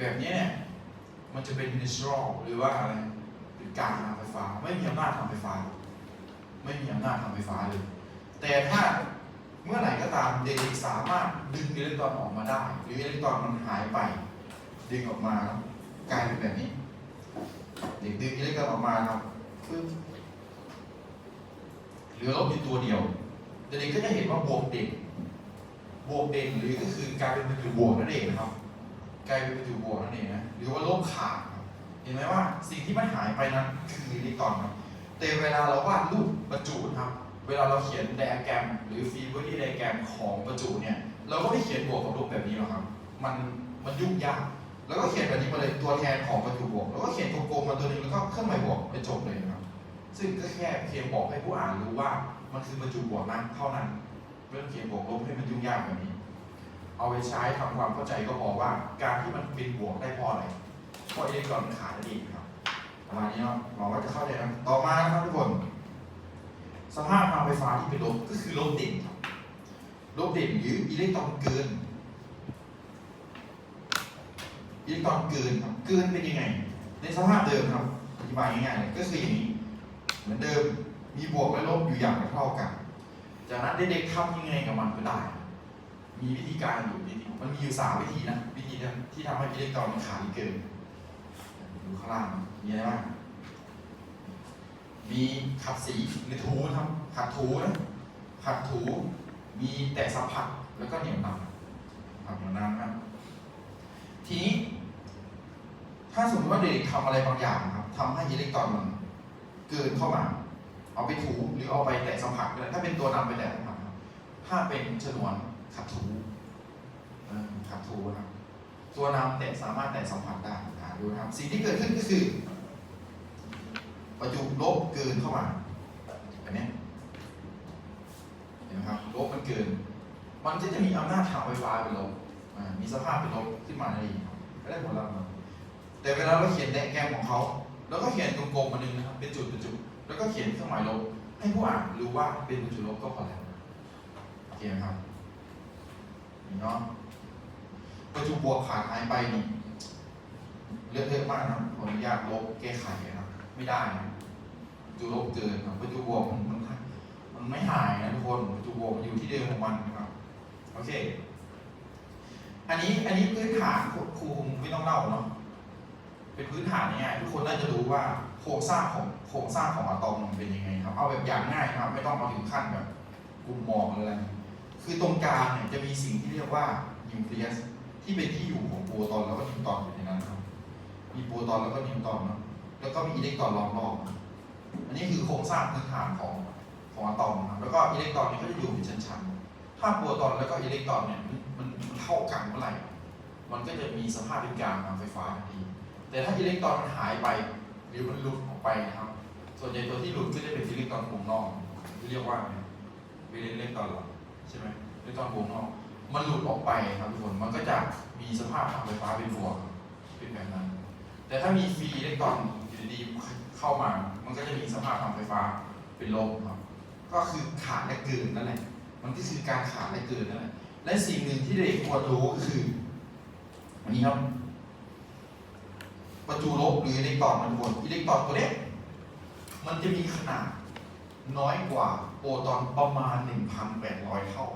แบบนี้เนี่ยมันจะเป็น natural หรือว่าอะไรเป็นการทางไฟฟ้า ไม่มีอำนาจทางไฟฟ้า ไม่มีอำนาจทางไฟฟ้าเลย แต่ถ้าเมื่อไหร่ก็ตามเด็กสามารถดึงอิเล็กตรอนออกมาได้ หรืออิเล็กตรอนมันหายไป ดึงออกมาแล้วกลายเป็นแบบนี้ เด็กดึงอิเล็กตรอนออกมาครับปึ๊บเหลือลบอยู่ตัวเดียวเด็กก็จะเห็นว่าบวกเด่นบวกเด่นหรือก็คือกลายเป็นประจุบวกนั่นเองนะครับ กลายเป็นประจุบวกนั่นเองนะหรือว่าลบขาดเห็นไหมว่าสิ่งที่มันหายไปนั้นคืออิเล็กตรอนครับแต่เวลาเราวาดรูปประจุนะครับ เวลาเราเขียนไดอะแกรม หรือฟีเวอร์ที่ไดอะแกรมของประจุเนี่ยเราก็ไม่เขียนบวกกับลบแบบนี้หรอกครับ มันมันยุ่งยากแล้วก็เขียนแบบนี้มาเลยตัวแทนของประจุบวก แล้วก็เขียนโกลมๆมาตัวหนึงแล้วก็เครื่องหมายบวกไปจบเลยนะครับ ซึ่งก็แค่เพียงบอกให้ผู้อ่านรู้ว่ามันคือประจุบวกนะเท่านั้นไม่ต้องเขียนบวกลบให้มันยุ่งยากแบบนี้ เอาไปใช้ทำความเข้าใจก็พอว่าการที่มันเป็นบวกได้พราะอะไรเพราะอิเล็กตรอนขาดนั่นเองครับประมาณนี้เนาะหวังว่าจะเข้าใจนะต่อมานะครับทุกคน สภาพทางไฟฟ้าที่เป็นลบก็คือลบเด่นครับลบเด่นหรืออิเล็กตรอนเกินอิเล็กตรอนเกินครับเกินเป็นยังไง ในสภาพเดิมครับอธิบายง่ายๆเลยก็คืออย่างนี้เหมือนเดิมมีบวกและลบอยู่อย่างเท่ากัน จากนั้นเด็กๆทำยังไงกับมันก็ได้ มีวิธีการอยู่วิธีมันมีอยู่สามวิธีนะ วิธีที่ทำให้อิเล็กตรอนมันขาดเกินดูข้างล่างมีอะไรบ้างมีขัดสีหรือถูนะครับขัดถูนะขัดถูมีแตะสัมผัสแล้วก็เหนียวนำครับเหนียวนำนะครับทีนี้ ถ้าสมมติว่าเด็กทำอะไรบางอย่างครับทำให้อิเล็กตรอนมันเกินเข้ามาเอาไปถูหรือเอาไปแตะสัมผัสก็ได้ถ้าเป็นตัวนำไปแตะสัมผัสถ้าเป็นฉนวน ขัดถูขัดถูนะครับตัวนำแตะสามารถแตะสัมผัสได้อ่าดูนะครับสิ่งที่เกิดขึ้นก็คือ ประจุลบเกินเข้ามาแบบนี้เห็นไหมครับลบมันเกิน มันก็จะมีอำนาจทางไฟฟ้าเป็นลบมีสภาพเป็นลบขึ้นมานั่นเองครับก็ได้ผลลัพธ์มาแต่เวลาเราเขียนไดอะแกมของเขาแล้วก็เขียนกลมๆมาหนึ่งนะครับเป็นจุดเป็นจุดแล้วก็เขียนเครื่องหมายลบให้ผู้อ่านรู้ว่าเป็นประจุลบก็พอแล้วโอเคครับ เนาะประจุบวกขาดหายไปนี่เลอะเทอะมากนะครับขออนุญาตลบแก้ไขนะไม่ได้นะจุลบเกินครับประจุบวกมันมันมันไม่หายนะทุกคนประจุบวกมันอยู่ที่เดิมของมันนะครับโอเค อันนี้อันนี้พื้นฐานครูคงไม่ต้องเล่าเนาะเป็นพื้นฐานง่ายทุกคนน่าจะรู้ว่าโครงสร้างของโครงสร้างของอะตอมมันเป็นยังไงครับ เอาแบบอย่างง่ายนะครับ ไม่ต้องมาถึงขั้นแบบกลุ่มหมองอะไร คือตรงกลางเนี่ยจะมีสิ่งที่เรียกว่านิวเคลียสที่เป็นที่อยู่ของโปรตอนแล้วก็นิวตรอนอยู่ในนั้นครับมีโปรตอนแล้วก็นิวตรอนเนาะแล้วก็มีอิเล็กตรอนล้อมรอบอันนี้คือโครงสร้างพื้นฐานของของอะตอมนะครับแล้วก็อิเล็กตรอนเนี่ยก็จะอยู่เป็นชั้นๆถ้าโปรตอนแล้วก็อิเล็กตรอนเนี่ยมันมันเท่ากันเมื่อไหร่มันก็จะมีสภาพเป็นกลางทางไฟฟ้าทันทีแต่ถ้าอิเล็กตรอนมันหายไปหรือมันหลุดออกไปนะครับ ส่วนใหญ่ตัวที่หลุดก็จะเป็นอิเล็กตรอนวงนอกที่เรียกว่าเวเลนอิเล็กตรอนหรอ ใช่ไหมอิเล็กตอนวงนอก มันหลุดออกไปครับทุกคนมันก็จะมีสภาพทางไฟฟ้าเป็นบวกเป็นแบบนั้น แต่ถ้ามีฟรีอิเล็กตรอนอยู่ดีๆเข้ามา มันก็จะมีสภาพทางไฟฟ้าเป็นลบครับ ก็คือขาดและเกินนั่นแหละมันก็คือการขาดและเกินนั่นแหละและสิ่งหนึ่งที่เด็กควรรู้ก็คืออันนี้ครับ ประจุลบหรืออิเล็กตรอนมันวนอิเล็กตรอนตัวเนี้มันจะมีขนาดน้อยกว่า โปรตอนประมาณ 1,800 เท่า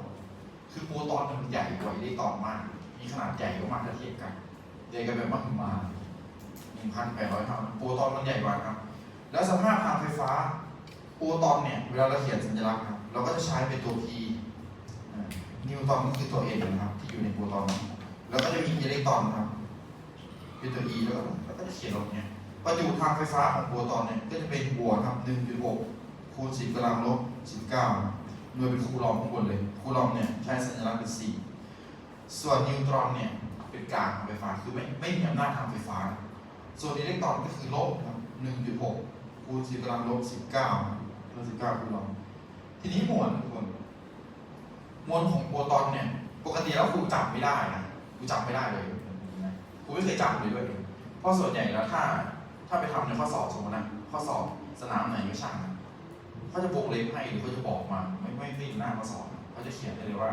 คือโปรตอนมันใหญ่กว่าอิเล็กตรอนมาก มีขนาดใหญ่กว่ามากถ้าเทียบกันใหญ่กันแบบมากมา1,800 เท่า โปรตอนมันใหญ่กว่าครับ แล้วสภาพทางไฟฟ้า โปรตอนเนี่ย เวลาเราเขียนสัญลักษณ์ครับ เราก็จะใช้เป็นตัว P อ่านิวตรอนก็คือตัว N นะครับ ที่อยู่ในโปรตอน แล้วก็จะมีอิเล็กตรอนครับเป็นตัว E แล้วก็จะเขียนลงเนี้ยประจุทางไฟฟ้าของโปรตอนเนี่ย ก็จะเป็นบวกครับ1.6 คูณ10กำลังลบ19ครับโดยเป็นคูลอมข้างบนเลย คูลอมเนี่ยใช้สัญลักษณ์เป็น 4 ส่วนนิวตรอนเนี่ยเป็นกลางไฟฟ้าคือไม่ไม่มีอำนาจทางไฟฟ้า ส่วนอิเล็กตรอนก็คือลบครับ1.6คูณ10กำลังลบ19ครับลบ19คูลอมทีนี้มวลทุกคนมวลของโปรตอนเนี่ย ปกติแล้วครูจับไม่ได้นะครูจับไม่ได้เลยครูไม่เคยจับเลยด้วยเพราะส่วนใหญ่แล้วถ้า ถ้าไปทำในข้อสอบสมมตินะข้อสอบสนามไหนก็ช่างนะ เขาจะวงเล็บให้หรือเขาจะบอกมา ไม่ไม่ไม่หน้าข้อสอนเขาจะเขียนได้เลยว่า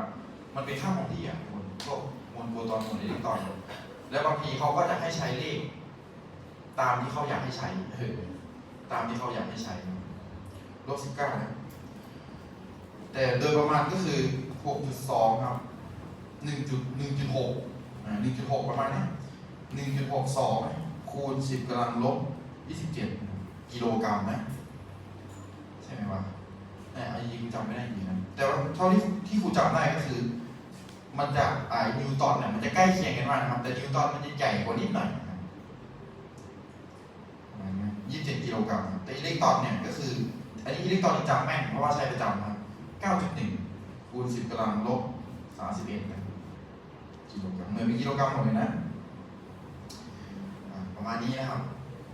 มันเป็นค่าของที่อะมวลพวกมวลโปรตอนมวลอิเล็กตรอน แล้วบางทีเขาก็จะให้ใช้เลข ตามที่เขาอยากให้ใช้เออตามที่เขาอยากให้ใช้ลบสิบเก้านะแต่โดยประมาณก็คือหกจุดสองครับหนึ่งจุดหนึ่งจุดหกอ่าหนึ่งจุดหกประมาณนี้หนึ่งจุดหกสองคูณสิบกำลังลบยี่สิบเจ็ดกิโลกรัมนะ ช่ไหมวะแต่อันนี้กูจำไม่ได้จริงนะแต่ว่าเท่าที่ที่ครูจำได้ก็คือ มันจะไอ้นิวตันเนี่ยมันจะใกล้เคียงกันมากนะครับ แต่นิวตันมันจะใหญ่กว่านิดหน่อยนะครับยี่สิบเจ็ดกิโลกรัมแต่อิเล็กตรอนเนี่ยก็คืออันนี้อิเล็กตรอนจำแม่นเพราะว่าใช้ประจำนะครับเก้าจุดหนึ่งคูณสิบกำลังลบสามสิบเอ็ดกิโลกรัมเหมือนเป็นกิโลกรัมหมดเลยนะประมาณนี้นะครับ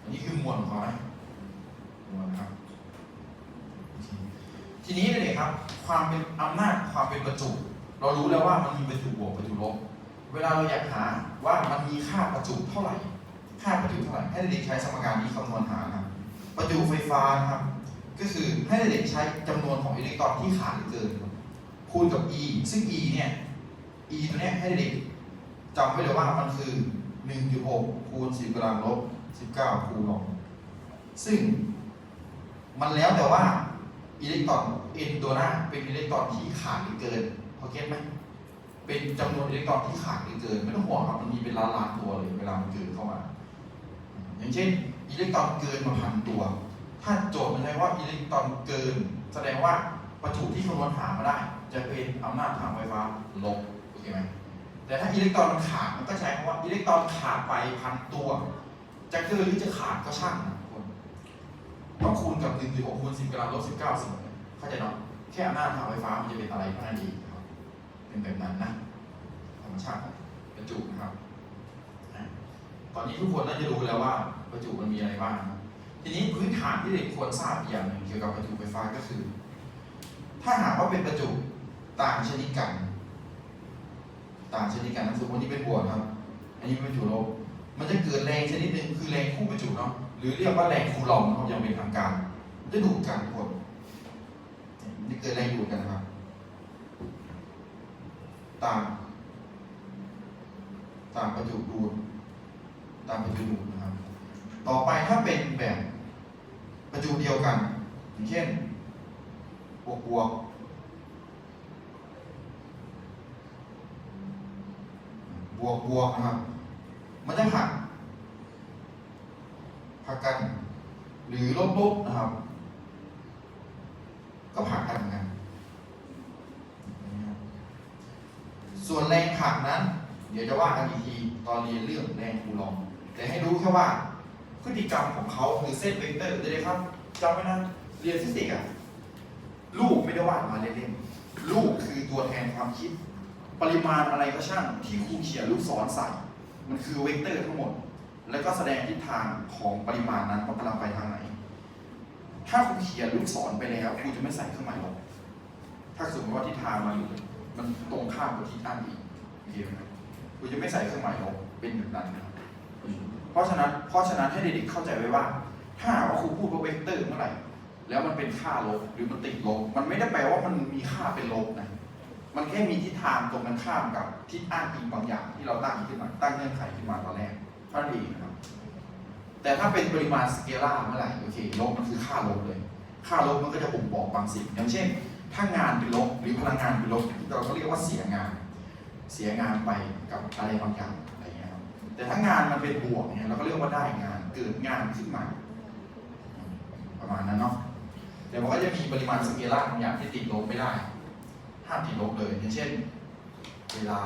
อันนี้คือมวลของเขานะมวลนะครับ ทีนี้เลยครับ ความเป็นอำนาจความเป็นประจุเรารู้แล้วว่ามันมีประจุบวกประจุลบ เวลาเราอยากหาว่ามันมีค่าประจุเท่าไหร่ ค่าประจุเท่าไหร่ ให้เด็กใช้สมการนี้คำนวณหานะครับ ประจุไฟฟ้านะครับ ก็คือให้เด็กใช้จำนวนของอิเล็กตรอนที่ขาดหรือเกินคูณกับ e ซึ่ง e เนี่ย e ตัวเนี้ยให้เด็กจำไว้เลยว่ามันคือ 1.6คูณ10กำลังลบ19คูณลงซึ่งมันแล้วแต่ว่า อิเล็กตรอน n ตัวหน้าเป็นอิเล็กตรอนที่ขาดหรือเกินพอเก็ตไหมเป็นจำนวนอิเล็กตรอนที่ขาดหรือเกิน ไม่ต้องห่วงครับมันมีเป็นล้านล้านตัวเลยเวลามันเกินเข้ามา อย่างเช่น อิเล็กตรอนเกินมาพันตัว ถ้าโจทย์มันใช้ว่าอิเล็กตรอนเกิน แสดงว่าประจุที่คำนวณหามาได้ จะเป็นอำนาจทางไฟฟ้าลบโอเคไหมแต่ถ้าอิเล็กตรอนมันขาดมันก็ใช้คำว่าอิเล็กตรอนขาดไปพันตัว จะเกินหรือจะขาดก็ช่าง ต้องคูณกับ1ถึงคูณ10กำลังลบ19เก้าสมอเข้าใจเนาะแค่อำนาจทางไฟฟ้ามันจะเป็นอะไรเท่านั้นเองครับเป็นแบบนั้นนะธรรมชาติของประจุนะครับตอนนี้ทุกคนน่าจะรู้แล้วว่าประจุมันมีอะไรบ้างทีนี้พื้นฐานที่เด็กควรทราบอีกอย่างหนึ่งเกี่ยวกับประจุไฟฟ้าก็คือ ถ้าหากว่าเป็นประจุต่างชนิดกัน ต่างชนิดกันนะสมมตินี่เป็นบวกครับ อันนี้เป็นประจุลบ มันจะเกิดแรงชนิดหนึ่งคือแรงคู่ประจุเนาะหรือเรียกว่าแรงคูลอมนะครังเป็นทางการมันจะดูดกันทุกคนมันจะเกิดแรงดูดกันนะครับ ต่างต่างประจุดูดต่างประจุดูดนะครับ ต่อไปถ้าเป็นแบบประจุเดียวกัน อย่างเช่นบวกบวกบวกบวกนะครับ มันจะหักหักกัน หรือลบลบนะครับ ก็หักกันเหมือนกันส่วนแรงผลักนั้น เดี๋ยวจะว่ากันอีกทีตอนเรียนเรื่องแรงคูลอมป์แต่ให้รู้แค่ว่าพฤติกรรมของเขาคือเส้นเวกเตอร์เดี๋ยวเลยครับจำไว้นะเรียนฟิสิกส์อะลูกไม่ได้วาดมาเล่นๆลูกคือตัวแทนความคิด ปริมาณอะไรก็ช่างที่ครูเขียนลูกศรใส่ มันคือเวกเตอร์ทั้งหมด แล้วก็แสดงทิศทางของปริมาณนั้นว่ากำลังไปทางไหน ถ้าครูเขียนลูกศรไปแล้วครูจะไม่ใส่เครื่องหมายลบถ้าสมมติว่าทิศทางมันมันตรงข้ามกับทิศอ้างอีกโอเคไหมครูจะไม่ใส่เครื่องหมายลบเป็นแบบนั้นนะครับเพราะฉะนั้นเพราะฉะนั้นให้เด็กๆเข้าใจไว้ว่า ถ้าว่าครูพูดว่าเวกเตอร์เมื่อไหร่แล้วมันเป็นค่าลบหรือมันติดลบ มันไม่ได้แปลว่ามันมีค่าเป็นลบนะ มันแค่มีทิศทางตรงกันข้ามกับทิศอ้างอิงบางอย่างที่เราตั้งขึ้นมาตั้งเงื่อนไขขึ้นมาตอนแรกเท่านั้นเองนะครับ แต่ถ้าเป็นปริมาณสเกลาเมื่อไหร่โอเคลบมันคือค่าลบเลย ค่าลบมันก็จะบ่งบอกบางสิ่ง อย่างเช่น ถ้างานเป็นลบหรือพลังงานเป็นลบเราก็เรียกว่าเสียงาน เสียงานไปกับอะไรบางอย่างอะไรอย่างเงี้ยครับแต่ถ้างานมันเป็นบวกเนี่ยเราก็เรียกว่าได้งานเกิดงานขึ้นมา ประมาณนั้นเนาะแต่มันก็จะมีปริมาณสเกลาบางอย่างที่ติดลบไม่ได้ ห้ามติดลบเลยอย่างเช่น เวลา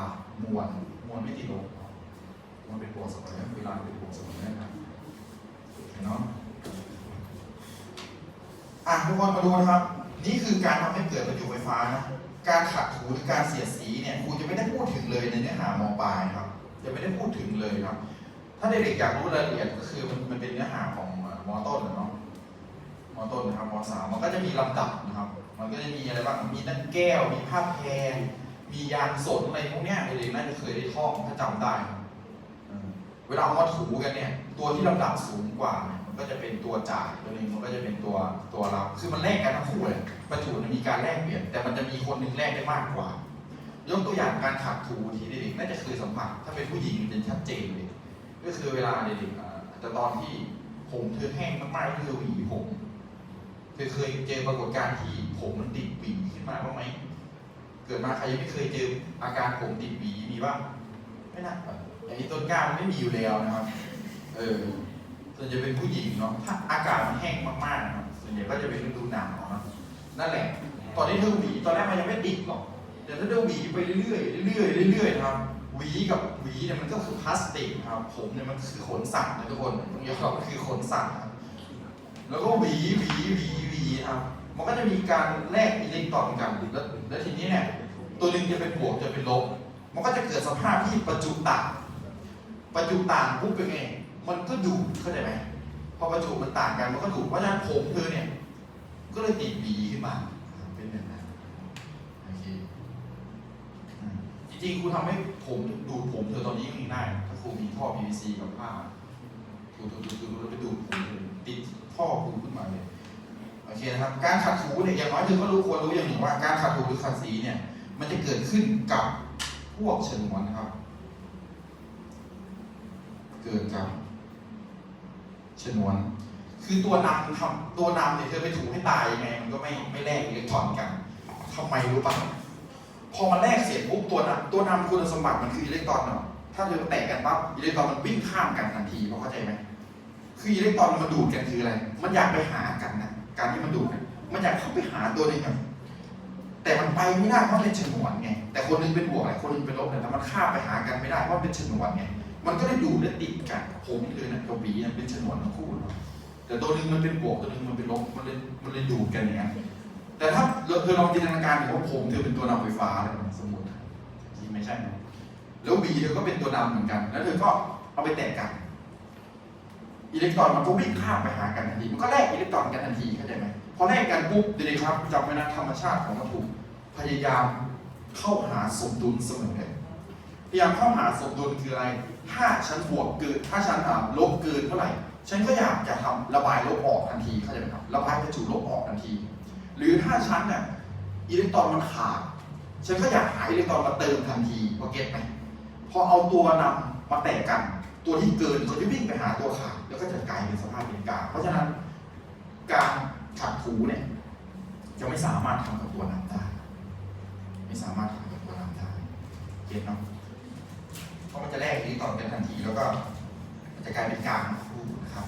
มวลมวลไม่ติดลบมวลเป็นบวกเสมอเวลาเป็นบวกเสมอนะครับเห็นเนาะอะทุกคนมาดูนะครับ นี่คือการทำให้เกิดประจุไฟฟ้านะการขัดถูหรือการเสียดสีเนี่ยครูจะไม่ได้พูดถึงเลยในเนื้อหามปลายครับ จะไม่ได้พูดถึงเลยครับ ถ้าเด็กๆอยากรู้รายละเอียดก็คือมันมันเป็นเนื้อหาของมอต้นนะเนาะมอต้นนะครับมสามมันก็จะมีลำดับนะครับ มันก็จะมีอะไรบ้าง มีตั้งแก้ว มีภาแพรมียางสนอะไรพวกเนี้ยเด็กๆน่าจะเคยได้ท่องถ้าจำได้ เวลาเอามาถูกันเนี่ย ตัวที่ลำดับสูงกว่าเนี่ยมันก็จะเป็นตัวจ่ายตัวนึงมันก็จะเป็นตัวตัวรับ คือมันแลกกันทั้งคู่เลยประจุมันมีการแลกเปลี่ยน แต่มันจะมีคนหนึ่งแลกได้มากกว่า ยกตัวอย่างการขัดถูที่เด็กๆน่าจะเคยสัมผัส ถ้าเป็นผู้หญิงเป็นชัดเจนเลย ก็คือเวลาเด็กๆแต่ตอนที่ผมเธอแห้งมากๆก็คือหวีผม เคยเจอปรากฏการณ์ที่ผมมันติดหวีขึ้นมาบ้างไหม เกิดมาใครยังไม่เคยเจออาการผมติดหวีมีบ้างไม่น่าอย่างนี้ต้นกล้ามันไม่มีอยู่แล้วนะครับ เออ ส่วนจะเป็นผู้หญิงเนาะ ถ้าอากาศมันแห้งมากๆนะครับส่วนใหญ่ก็จะเป็นฤดูหนาวเนาะนั่นแหละ ตอนนี้เธอหวีตอนแรกมันยังไม่ติดหรอกแต่ถ้าเธอหวีไปเรื่อยๆเรื่อยๆเรื่อยๆนะครับหวีกับหวีเนี่ยมันก็คือพลาสติกครับ ผมเนี่ยมันคือขนสัตว์นะทุกคนต้องยอมรับมันคือขนสัตว์ แล้วก็หวีหวีหวีหวีครับมันก็จะมีการแลกอิเล็กตรอนกันแล้วแล้วทีนี้เนี่ยตัวหนึ่งจะเป็นบวกจะเป็นลบ มันก็จะเกิดสภาพที่ประจุต่าง ประจุต่างปุ๊บเป็นไงมันก็ดูดเข้าใจไหมพอประจุมันต่างกันมันก็ดูดเพราะฉะนั้นผมเธอเนี่ย ก็เลยติดหวีขึ้นมาเป็นแบบนั้นโอเคจริงๆครูทำให้ผมดูดผมเธอตอนนี้ยังได้ถ้าครูมีท่อ PVC กับผ้า ถูๆๆๆแล้วไปดูดผมเธอติดท่อครูขึ้นมาเลยโอเคนะครับ การขัดถูเนี่ยอย่างน้อยเธอก็รู้ควรรู้อย่างหนึ่งว่าการขัดถูหรือขัดสีเนี่ย มันจะเกิดขึ้นกับพวกฉนวนนะครับ เกิดกับฉนวน คือตัวนำทำตัวนำเนี่ยเธอไปถูให้ตายยังไงมันก็ไม่ไม่แลกอิเล็กตรอนกันทำไมรู้ป่ะพอมันแลกเสร็จปุ๊บตัวนำตัวนำคุณสมบัติมันคืออิเล็กตรอนเนาะถ้าเธอแตกกันปั๊บอิเล็กตรอนมันวิ่งข้ามกันทันทีพอเข้าใจไหม คืออิเล็กตรอนมันดูดกันคืออะไร มันอยากไปหากันนะการที่มันดูดมันอยากเข้าไปหาตัวนึงอะแต่มันไปไม่ได้เพราะเป็นฉนวนไง แต่คนหนึงเป็นบวกไอ้คนหนึงเป็นลบเนี่ยแต่มันข้ามไปหากันไม่ได้เพราะเป็นฉนวนไง มันก็เลยดูดและติดกันผมเธอเนี่ยกับหวีเนี่เป็นฉนวนทั้งคู่เนาะแต่ตัวนึงมันเป็นบวกตัวนึงมันเป็นลบ มันเลยมันเลยดูดกันอย่างนั้นแต่ถ้าเธอลองจินตนาการดูว่าผมเธอเป็นตัวนำไฟฟ้าเลยสมมติจริงไม่ใช่แล้วบีเธอก็เป็นตัวนำเหมือนกัน แล้วเธอก็เอาไปแตกกัน อิเล็กตรอนมันก็วิ่งข้ามไปหากันทันที มันก็แลกอิเล็กตรอนกันทันทีเข้าใจไหมพอแลกกันปุ๊บเดี๋ยวครับจำไว้นะธรรมชาติของวัตถุพยายามเข้าหาสมดุลเสมอเลยพยายามเข้าหาสมดุลคืออะไร ถ้าฉันบวกเกิน ถ้าฉันลบเกินเท่าไหร่ ฉันก็อยากจะทำระบายลบออกทันทีเข้าใจไหมครับ ระบายประจุลบออกทันที หรือถ้าฉันเนี่ยอิเล็กตรอนมันขาด ฉันก็อยากหาอิเล็กตรอนมาเติมทันทีพอเก็ตไหมพอเอาตัวนำมาแตกกัน ตัวที่เกินเขาจะวิ่งไปหาตัวขาดแล้วก็จะกลายเป็นสภาพเป็นกลางเพราะฉะนั้นการขัดถูเนี่ยจะไม่สามารถทำกับตัวนำได้ ไม่สามารถทำกับตัวนำได้เก็ตเนาะเพราะมันจะแลกอิเล็กตอนกันทันทีแล้วก็มันจะกลายเป็นกลางทั้งคู่นะครับ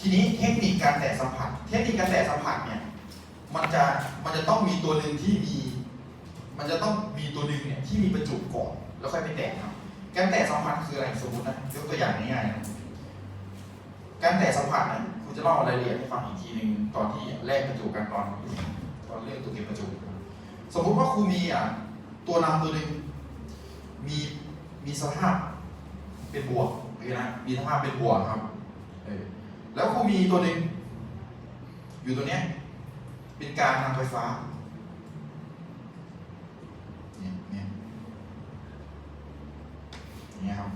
ทีนี้เทคนิคการแตะสัมผัส เทคนิคการแตะสัมผัสเนี่ยมันจะมันจะต้องมีตัวหนึ่งที่มี มันจะต้องมีตัวหนึ่งเนี่ยที่มีประจุก่อนแล้วค่อยไปแตะครับ การแตะสัมผัสคืออะไรสมมตินะยกตัวอย่างง่ายๆนะการแตะสัมผัสเนี่ยคุณจะเล่ารายละเอียดให้ฟังอีกทีหนึ่งตอนที่แลกประจุกันตอนตอนเรื่องตัวเก็บประจุ สมมุติว่าครูมีอะตัวนำตัวหนึ่งมีมีสภาพเป็นบวกนะมีสภาพเป็นบวกครับแล้วครูมีตัวหนึ่งอยู่ตัวเนี้ยเป็นการทางไฟฟ้า เนี่ยเนี่ย อย่างเงี้ยครับ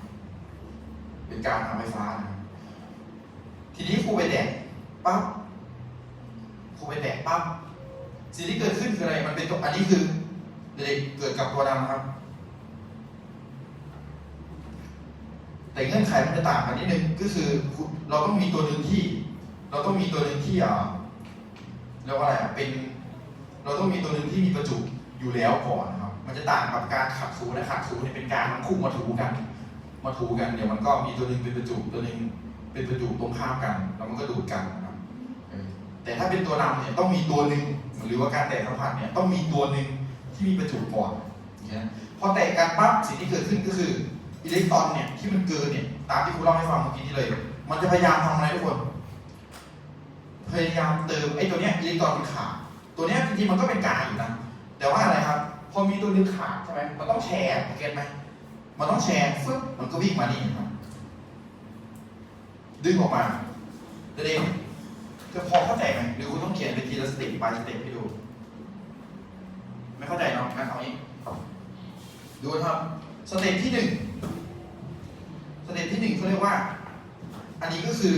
เป็นการทางไฟฟ้านะทีนี้ครูไปแตะปั๊บครูไปแตะปั๊บสิ่งที่เกิดขึ้นคืออะไร มันเป็นตัวอันนี้คือเด็กเกิดกับตัวดำครับ แต่เงื่อนไขมันจะต่างกันนิดนึงก็คือเราต้องมีตัวหนึ่งที่ เราต้องมีตัวหนึ่งที่อ่าเรียกว่าอะไรอะเป็น เราต้องมีตัวหนึ่งที่มีประจุอยู่แล้วก่อน มันจะต่างกับการขัดถูนะขัดถูเนี่ยเป็นการทั้งคู่มาถูกัน มาถูกันเดี๋ยวมันก็มีตัวหนึ่งเป็นประจุตัวหนึ่งเป็นประจุตรงข้ามกัน แล้วมันก็ดูดกันนะครับแต่ถ้าเป็นตัวนำเนี่ยต้องมีตัวหนึ่งหรือว่าการแตกสัมผัสเนี่ยต้องมีตัวหนึ่งที่มีประจุก่อนอย่างเงี้ยพอแตกกันปั๊บสิ่งที่เกิดขึ้นก็คืออิเล็กตรอนเนี่ยที่มันเกินเนี่ยตามที่ครูเล่าให้ฟังเมื่อกี้นี้เลย มันจะพยายามทำอะไรทุกคน พยายามเติมไอ้ตัวเนี้ยอิเล็กตรอนมันขาดตัวเนี้ยจริงๆมันก็เป็นกายอยู่นะแต่ว่าอะไรครับ พอมีตัวหนึงขาดใช่ไหมมันต้องแชร์เก็ตไหมมันต้องแชร์ฟึ๊บมันก็วิ่งมานี่ครับดึงออกมาเด็กๆจะพอเข้าใจไหมหรือคุณต้องเขียนเป็นทีละสเต็ปไปสเต็ปให้ดู ไม่เข้าใจเนาะงั้นเอางี้ดูนะครับสเต็ปที่หนึ่งสเต็ปที่หนึ่งเขาเรียกว่า อันนี้ก็คือ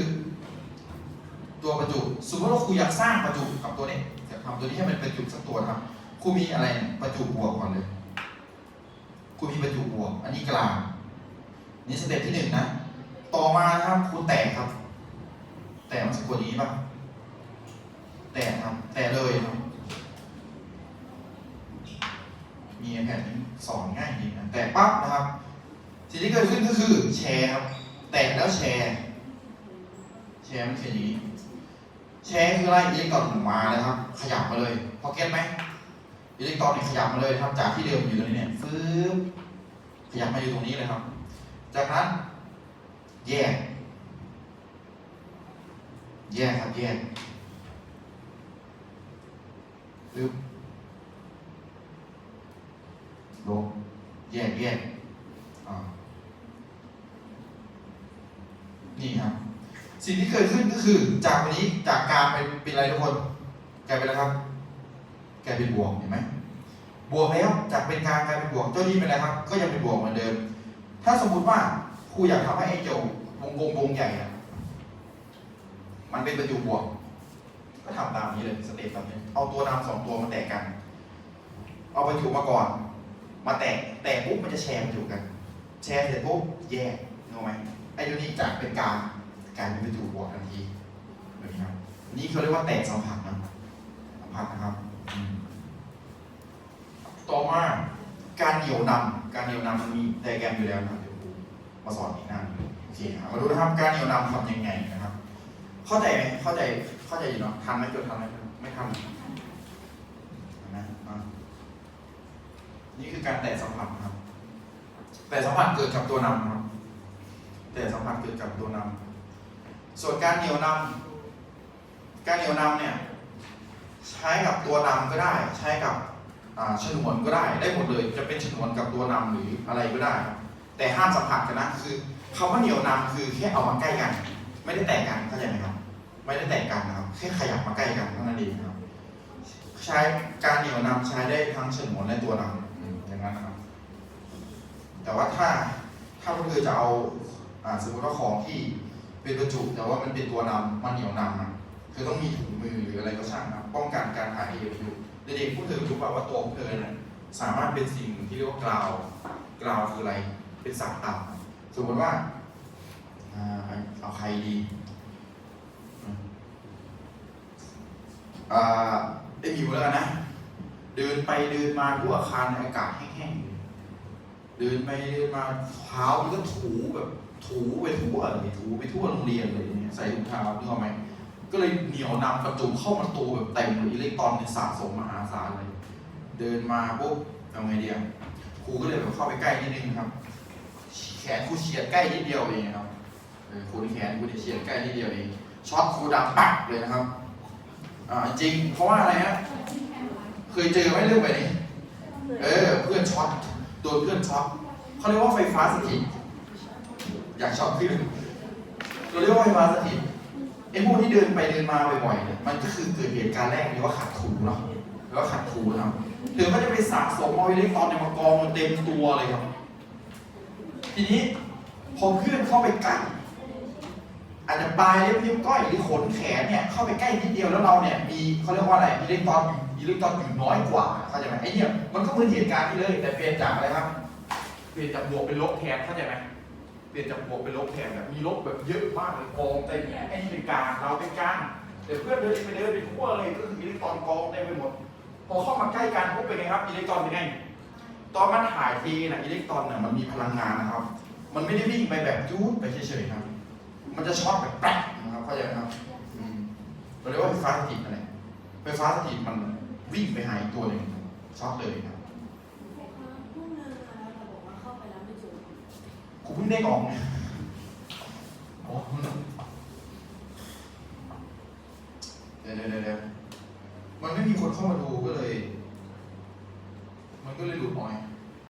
ตัวประจุสมมติว่าครูอยากสร้างประจุกับตัวนี้อยากทำตัวนี้ให้มันเป็นประจุสักตัวครับ ครูมีอะไรประจุบวกก่อนเลยคุณมีประจุบวก อันนี้กลางนี่สเต็ปที่หนึ่งนะ ต่อมาครับคุณแตะครับ แตะมันสะกดอย่างนี้ป่ะแตะครับ แตะเลยครับมีแผ่นนี้สอนง่ายดีนะแตะปั๊บนะครับ สิ่งที่เกิดขึ้นก็คือแชร์ครับ แตะแล้วแชร์ แชร์มันเขียนอย่างนี้ แชร์คืออะไรอิเล็กตรอนมาเลยครับ ขยับมาเลย พอเก็ตไหม อิเล็กตรอนนี่ยขยับมาเลยครับจากที่เดิมอยู่ตรงนี้เนี่ยฟื้บขยับมาอยู่ตรงนี้เลยครับ จากนั้นแยก แยกครับแยกปึ๊บลบแยกแยกนี่ครับ สิ่งที่เกิดขึ้นก็คือจากวันนี้จากการเป็นเป็นอะไรทุกคนกลายเป็นอะไรครับ กลายเป็นบวกเห็นไหมบวกแล้วจากเป็นกลารกลายเป็นบวกเจ้านี้เป็นอะไรครับ ก็ยังเป็นบวกเหมือนเดิม ถ้าสมมุติว่าครูอยากทำให้ไอ้เจ้าวงกลมวงใหญ่อะมันเป็นประจุบวก ก็ทำตามนี้เลยสเต็ปแบบนี้เอาตัวนำสองตัวมาแตกกัน เอาประจุมาก่อน มาแตกแตกปุ๊บมันจะแชร์ประจุกัน แชร์เสร็จปุ๊บแยกรู้ไหมไอ้ตัวนี้จากเป็นกลารกลายเป็นประจุบวกทันทีแบบนี้ครับนี่เขาเรียกว่าแตกสัมผัสนะสัมผัสนะครับ ต่อมาการเหนี่ยวนำการเหนี่ยวนำมันมีไดอะแกรมอยู่แล้วนะครับเดี๋ยวครูมาสอนอีกหน้าหนึ่งโอเคครับมาดูนะครับการเหนี่ยวนำทำยังไงนะครับ เข้าใจไหมเข้าใจเข้าใจอยู่เนาะทันไหมจดทันไหมไม่ทันนะนี่คือการแตะสัมผัสครับ แต่สัมผัสเกิดกับตัวนำครับแต่สัมผัสเกิดกับตัวนำส่วนการเหนี่ยวนำการเหนี่ยวนำเนี่ยใช้กับตัวนำก็ได้ ใช้กับ ฉนวนก็ได้ได้หมดเลย จะเป็นฉนวนกับตัวนำหรืออะไรก็ได้ แต่ห้ามสัมผัสกันนะคือคำว่าเหนียวนำคือแค่เอามาใกล้กัน ไม่ได้แตกกันเข้าใจไหมครับ ไม่ได้แตกกันนะครับแค่ขยับมาใกล้กันเท่านั้นเองครับ ใช้การเหนียวนำใช้ได้ทั้งฉนวนและตัวนำอืมอย่างนั้นนะครับ แต่ว่าถ้าถ้าก็คือจะเอาสมมติว่าของที่เป็นประจุแต่ว่ามันเป็นตัวนำมันเหนียวนำคือต้องมีถุงมือหรืออะไรก็ช่างนะครับป้องกันการหายเอฟอยู่ เด็กๆผู้เธอรู้ป่าวว่าตัวผู้เธอเนี่ยสามารถเป็นสิ่งที่เรียกว่ากราวกราวคืออะไร เป็นสารต่ำสมมติว่าเอาใครดีอไอ้มิวแล้วกันนะ เดินไปเดินมาทั่วอาคารในอากาศแห้งๆ เดินไปเดินมาเท้ามันก็ถูแบบถูไปทั่วเลยถูไปทั่วโรงเรียนเลยอย่างเงี้ยใส่ถุงเท้านึกออกไหม ก็เลยเหนียวนำประจุเข้ามาตัวแบบเต็มเลยอิเล็กตรอนเนี่ยสะสมมหาศาลเลย เดินมาปุ๊บทำไงเดีอะครูก็เลยแบบเข้าไปใกล้นิดนึงครับ แขนครูเฉียดใกล้นิดเดียวเองครับครูแขนครูเฉียดใกล้นิดเดียวเองช็อตครูดังปักเลยนะครับอ่าจริงเพราะว่าอะไรฮะเคยเจอไหมเรื่องแบบนี้เออเพื่อนช็อตโดนเพื่อนช็อตเขาเรียกว่าไฟฟ้าสถิตอยากช็อตเพื่อนเราเรียกว่าไฟฟ้าสถิต ไอ้พวกที่เดินไปเดินมาบ่อยๆเนี่ยมันก็คือเกิดเหตุการณ์แรกเรียกว่าขัดถูเนาะเรียกว่าขัดถูนะครับหรือมันจะไปสะสมเอาอิเล็กตรอนในมากองมันเต็มตัวเลยครับ ทีนี้พอเพื่อนเข้าไปใกล้อาจจะปลายเล็บนิ้วก้อยหรือขนแขนเนี่ยเข้าไปใกล้นิดเดียวแล้วเราเนี่ยมีเขาเรียกว่าอะไรอิเล็กตรอนอิเล็กตรอนอยู่น้อยกว่าเข้าใจไหมไอ้เนี่ยมันก็เหมือนเหตุการณ์นี้เลย แต่เปลี่ยนจากอะไรครับ เปลี่ยนจากบวกเป็นลบแทนเข้าใจไหม เปลี่ยนจากบวกเป็นลบแทนแบบมีลบแบบเยอะมากเลยกองเต็มไอ้นี่เป็นกางเราเป็นกลางแต่เพื่อนเดินไปเดินไปทั่วเลยก็คืออิเล็กตรอนกองเต็มไปหมด พอเข้ามาใกล้กันปุ๊บเป็นไงครับอิเล็กตรอนเป็นไงตอนมันถ่ายทีนะอิเล็กตรอนเนี่ยมันมีพลังงานนะครับ มันไม่ได้วิ่งไปแบบจู๊ดไปเฉยๆครับ มันจะช็อตแบบแป๊กนะครับเข้าใจไหมครับเราเรียกว่าไฟฟ้าสถิตอะไรไฟฟ้าสถิตมันวิ่งไปหาอีกตัวหนึ่งช็อตเลยครับ พวกนึงนะคะเราบอกว่าเข้าไปแล้วไม่เจอ กูเพิ่งได้ออกไงอ๋อเดี๋ยวเดี๋ยวเดี๋ยวมันไม่มีคนเข้ามาดูก็เลย มันก็เลยหลุดออกไง